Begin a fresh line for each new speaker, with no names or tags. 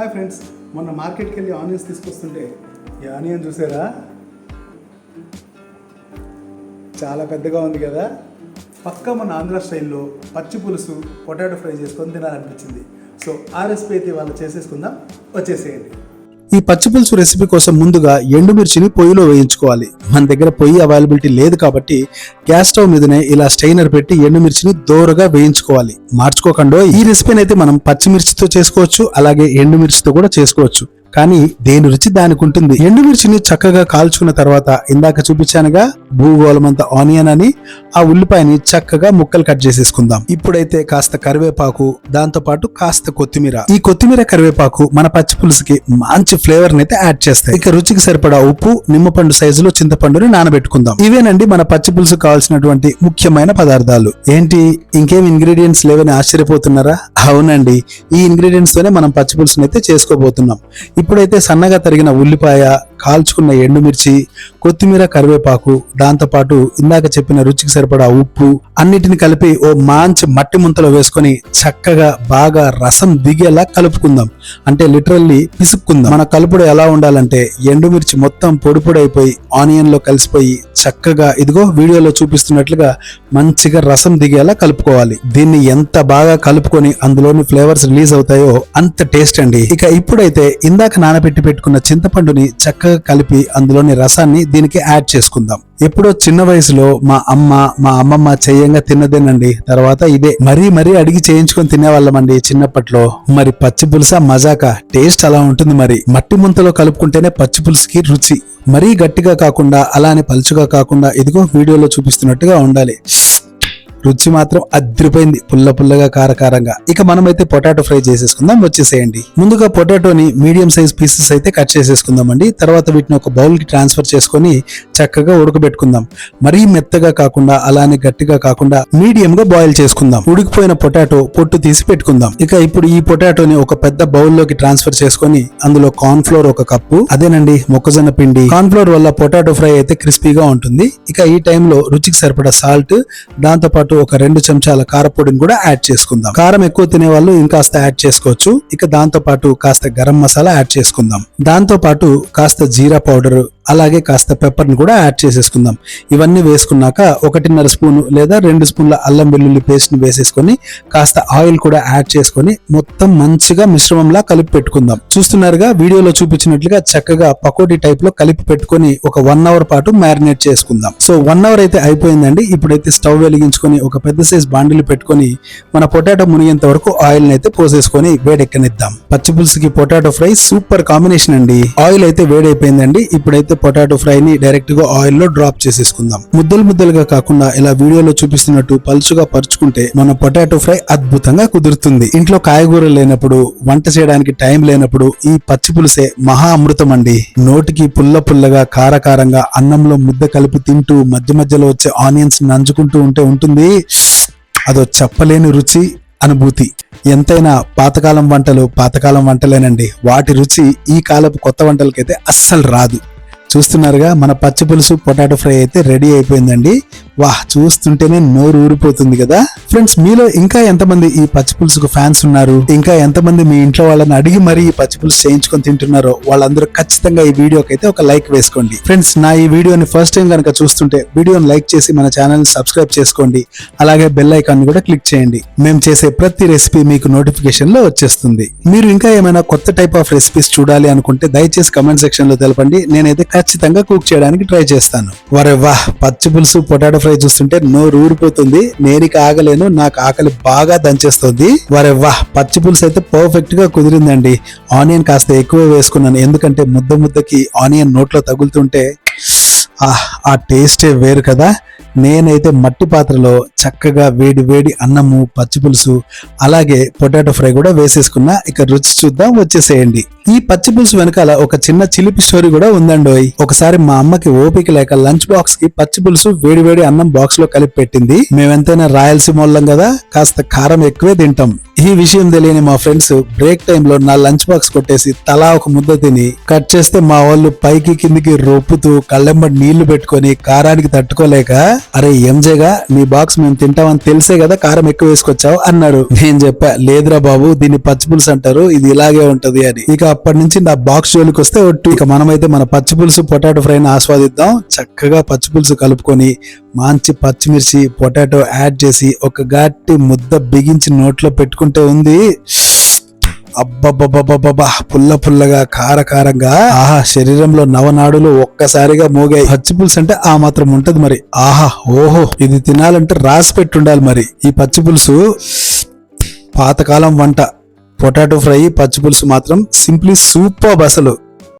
Hi friends మొన్న మార్కెట్కి వెళ్ళి ఆనియన్స్ తీసుకొస్తుంటే ఈ ఆనియన్ చూసారా? చాలా పెద్దగా ఉంది కదా. పక్క మన ఆంధ్ర స్టైల్లో పచ్చి పులుసు పొటాటో ఫ్రై చేసుకొని తినాలనిపించింది. సో ఆ రెసిపీ అయితే వాళ్ళు చేసేసుకుందాం. వచ్చేసేయండి. ఈ పచ్చిపులుసు రెసిపీ కోసం ముందుగా ఎండుమిర్చిని పొయ్యిలో వేయించుకోవాలి. మన దగ్గర పొయ్యి అవైలబిలిటీ లేదు కాబట్టి గ్యాస్ స్టవ్ మీదనే ఇలా స్టైనర్ పెట్టి ఎండుమిర్చిని దోరగా వేయించుకోవాలి. మార్చుకోకుండా ఈ రెసిపీని అయితే మనం పచ్చిమిర్చితో చేసుకోవచ్చు అలాగే ఎండుమిర్చితో కూడా చేసుకోవచ్చు. కానీ దేని రుచి దానికి ఉంటుంది? ఎండుమిర్చిని చక్కగా కాల్చుకున్న తర్వాత ఇందాక చూపించానుగా భూగోళమంత ఆనియన్ అని ఆ ఉల్లిపాయని చక్కగా ముక్కలు కట్ చేసేసుకుందాం. ఇప్పుడైతే కాస్త కరివేపాకు దాంతో పాటు కాస్త కొత్తిమీర. ఈ కొత్తిమీర కరివేపాకు మన పచ్చి పులుసుకి మంచి ఫ్లేవర్ అయితే యాడ్ చేస్తాయి. ఇక రుచికి సరిపడా ఉప్పు నిమ్మపండు సైజులో చింతపండుని నానబెట్టుకుందాం. ఇవేనండి మన పచ్చి పులుసు కావాల్సినటువంటి ముఖ్యమైన పదార్థాలు. ఏంటి? ఇంకేం ఇంగ్రీడియంట్స్ లేవని ఆశ్చర్యపోతున్నారా? అవునండి. ఈ ఇంగ్రీడియంట్స్ తోనే మనం పచ్చి పులుసుని అయితే చేసుకోబోతున్నాం. ఇప్పుడైతే సన్నగా తరిగిన ఉల్లిపాయ కాల్చుకున్న ఎండుమిర్చి కొత్తిమీర కరివేపాకు దాంతోపాటు ఇందాక చెప్పిన రుచికి సరిపడా ఉప్పు అన్నిటిని కలిపి ఓ మంచి మట్టి ముంతలో వేసుకొని చక్కగా బాగా రసం దిగేలా కలుపుకుందాం. అంటే లిటరల్లీ పిసుక్కుందాం. మన కలుపుడు ఎలా ఉండాలంటే ఎండుమిర్చి మొత్తం పొడి పొడి అయిపోయి ఆనియన్లో కలిసిపోయి చక్కగా ఇదిగో వీడియోలో చూపిస్తున్నట్లుగా మంచిగా రసం దిగేలా కలుపుకోవాలి. దీన్ని ఎంత బాగా కలుపుకొని అందులోని ఫ్లేవర్స్ రిలీజ్ అవుతాయో అంత టేస్ట్ అండి. ఇక ఇప్పుడైతే ఇందాక నానబెట్టి పెట్టుకున్న చింతపండుని చక్కగా కలిపి అందులోని రసాన్ని దీనికి యాడ్ చేసుకుందాం. ఎప్పుడో చిన్న వయసులో మా అమ్మ మా అమ్మమ్మ చేయంగా తిన్నదేనండి. తర్వాత ఇదే మరీ మరీ అడిగి చేయించుకొని తినేవాళ్ళమండి చిన్నప్పట్లో. మరి పచ్చి పులుస మజాక? టేస్ట్ అలా ఉంటుంది మరి. మట్టి ముంతలో కలుపుకుంటేనే పచ్చి పులుసుకి రుచి. మరీ గట్టిగా కాకుండా అలానే పలుచుగా కాకుండా ఇదిగో వీడియోలో చూపిస్తున్నట్టుగా ఉండాలి. రుచి మాత్రం అద్రిపోయింది పుల్ల పుల్లగా కారకారంగా. ఇక మనమైతే పొటాటో ఫ్రై చేసేసుకుందాం వచ్చేసేయండి. ముందుగా పొటాటోని మీడియం సైజ్ పీసెస్ అయితే కట్ చేసేసుకుందామండి. తర్వాత వీటిని ఒక బౌల్కి ట్రాన్స్ఫర్ చేసుకొని చక్కగా ఉడకబెట్టుకుందాం. మరీ మెత్తగా కాకుండా అలానే గట్టిగా కాకుండా మీడియం గా బాయిల్ చేసుకుందాం. ఉడికిపోయిన పొటాటో పొట్టు తీసి పెట్టుకుందాం. ఇక ఇప్పుడు ఈ పొటాటోని ఒక పెద్ద బౌల్లోకి ట్రాన్స్ఫర్ చేసుకొని అందులో కార్న్ ఫ్లోర్ ఒక కప్పు అదేనండి మొక్కజొన్న పిండి. కార్న్ ఫ్లోర్ వల్ల పొటాటో ఫ్రై అయితే క్రిస్పీగా ఉంటుంది. ఇక ఈ టైంలో రుచికి సరిపడా సాల్ట్ దాంతో పాటు ఒక రెండు చెంచాల కారపొడిని కూడా యాడ్ చేసుకుందాం. కారం ఎక్కువ తినే వాళ్ళు ఇంకాస్త యాడ్ చేసుకోవచ్చు. ఇక దాంతో పాటు కాస్త గరం మసాలా యాడ్ చేసుకుందాం. దాంతో పాటు కాస్త జీరా పౌడర్ అలాగే కాస్త పెప్పర్ని కూడా యాడ్ చేసేసుకుందాం. ఇవన్నీ వేసుకున్నాక ఒకటిన్నర స్పూన్ లేదా రెండు స్పూన్ల అల్లం వెల్లుల్లి పేస్ట్ని వేసేసుకొని కాస్త ఆయిల్ కూడా యాడ్ చేసుకొని మొత్తం మంచిగా మిశ్రమంలా కలిపి పెట్టుకుందాం. చూస్తున్నారుగా వీడియోలో చూపించినట్లుగా చక్కగా పకోడీ టైప్లో కలిపి పెట్టుకొని ఒక వన్ అవర్ పాటు మ్యారినేట్ చేసుకుందాం. సో వన్ అవర్ అయితే అయిపోయిందండి. ఇప్పుడైతే స్టవ్ వెలిగించుకొని ఒక పెద్ద సైజ్ బాండిలు పెట్టుకొని మన పొటాటో మునిగేంత వరకు ఆయిల్ అయితే పోసేసుకొని వేడెక్కనిద్దాం. పచ్చిపులుసుకి పొటాటో ఫ్రై సూపర్ కాంబినేషన్ అండి. ఆయిల్ అయితే వేడైపోయిందండి. ఇప్పుడైతే పొటాటో ఫ్రైని డైరెక్ట్గా డైరెక్ట్గా ఆయిల్లో డ్రాప్ చేసేసుకుందాం. ముద్దలు ముద్దలుగా కాకుండా ఇలా వీడియోలో చూపిస్తున్నట్టు పలుచుగా పరుచుకుంటే మన పొటాటో ఫ్రై అద్భుతంగా కుదురుతుంది. ఇంట్లో కాయగూరలు లేనప్పుడు వంట చేయడానికి టైం లేనప్పుడు ఈ పచ్చి పులుసే మహా అమృతం అండి. నోటికి పుల్ల పుల్లగా కారకారంగా అన్నంలో ముద్ద కలిపి తింటూ మధ్య మధ్యలో వచ్చే ఆనియన్స్ నంచుకుంటూ ఉంటే ఉంటుంది. అదో చెప్పలేని రుచి అనుభూతి. ఎంతైనా పాతకాలం వంటలు పాతకాలం వంటలేనండి. వాటి రుచి ఈ కాలపు కొత్త వంటలకైతే అస్సలు రాదు. చూస్తున్నారుగా మన పచ్చి పులుసు పొటాటో ఫ్రై అయితే రెడీ అయిపోయిందండి. వాహ్ చూస్తుంటేనే నోరు ఊరిపోతుంది కదా. ఫ్రెండ్స్ మీలో ఇంకా ఎంతమంది ఈ పచ్చి పులుసుకు ఫ్యాన్స్ ఉన్నారు? ఇంకా ఎంతమంది మీ ఇంట్లో వాళ్ళని అడిగి మరీ ఈ పచ్చి పులుసు చేయించుకొని తింటున్నారో? వాళ్ళందరూ ఖచ్చితంగా ఈ వీడియోకి అయితే ఒక లైక్ వేసుకోండి. ఫ్రెండ్స్ నా ఈ వీడియోని ఫస్ట్ టైం కనుక చూస్తుంటే వీడియోని లైక్ చేసి మన ఛానల్ సబ్స్క్రైబ్ చేసుకోండి. అలాగే బెల్ ఐకాన్ కూడా క్లిక్ చేయండి. మేము చేసే ప్రతి రెసిపీ మీకు నోటిఫికేషన్లో వచ్చేస్తుంది. మీరు ఇంకా ఏమైనా కొత్త టైప్ ఆఫ్ రెసిపీస్ చూడాలి అనుకుంటే దయచేసి కమెంట్ సెక్షన్లో తెలపండి. నేనైతే ఖచ్చితంగా కుక్ చేయడానికి ట్రై చేస్తాను. వరే వాహ్ పచ్చి పులుసు పొటాటో ఫ్రై చూస్తుంటే నోరు ఊరిపోతుంది. నేను ఆగలేను నాకు ఆకలి బాగా దంచేస్తుంది. వరే వాహ్ పచ్చి పులుసు అయితే పర్ఫెక్ట్గా కుదిరిందండి. ఆనియన్ కాస్త ఎక్కువ వేసుకున్నాను. ఎందుకంటే ముద్ద ముద్దకి ఆనియన్ నోట్లో తగులుతుంటే ఆహ్, ఆ టేస్టే వేరు కదా. నేనైతే మట్టి పాత్రలో చక్కగా వేడి వేడి అన్నము పచ్చి పులుసు అలాగే పొటాటో ఫ్రై కూడా వేసేసుకున్నా ఇక రుచి చూద్దాం వచ్చేసేయండి. ఈ పచ్చి పులుసు వెనకాల ఒక చిన్న చిలిపి స్టోరీ కూడా ఉందండోయ్. ఒకసారి మా అమ్మకి ఓపిక లేక లంచ్ బాక్స్కి పచ్చి పులుసు వేడి వేడి అన్నం బాక్స్లో కలిపి పెట్టింది. మేమెంతైనా రాయలసీమ వాళ్ళం కదా కాస్త కారం ఎక్కువే తింటాం. ఈ విషయం తెలియని మా ఫ్రెండ్స్ బ్రేక్ టైంలో నా లంచ్ బాక్స్ కొట్టేసి తలా ఒక ముద్ద తిని కట్ చేస్తే మా వాళ్ళు పైకి కిందికి రొప్పుతూ కళ్ళెంబడి నీళ్ళు పెట్టుకొని కారానికి తట్టుకోలేక అరే ఎంజేగా నీ బాక్స్ మేము తింటామని తెలిసే కదా కారం ఎక్కువ వేసుకొచ్చావు అన్నారు. నేను చెప్పా లేదురా బాబు దీన్ని పచ్చిపులుసు అంటారు ఇది ఇలాగే ఉంటది అని. ఇక అప్పటి నుంచి నా బాక్స్ జోలికి వస్తే ఒట్టు. ఇక మనమైతే మన పచ్చిపులుసు పొటాటో ఫ్రైని ఆస్వాదిద్దాం. చక్కగా పచ్చిపులుసు కలుపుకొని మంచి పచ్చిమిర్చి పొటాటో యాడ్ చేసి ఒక గట్టి ముద్ద బిగించి నోట్లో పెట్టుకుని పెట్టుకుంటే ఉంది. అబ్బబ్బబ్బబ్బబ్బా పుల్ల పుల్లగా కార కారంగా ఆహా శరీరంలో నవనాడులు ఒక్కసారిగా మోగాయి. పచ్చి పులుసు అంటే ఆ మాత్రం ఉంటది మరి. ఆహా ఓహో ఇది తినాలంటే రాసి పెట్టుండాలి మరి. ఈ పచ్చి పులుసు పాతకాలం వంట. పొటాటో ఫ్రై పచ్చి పులుసు మాత్రం సింప్లీ సూపర్ అసలు.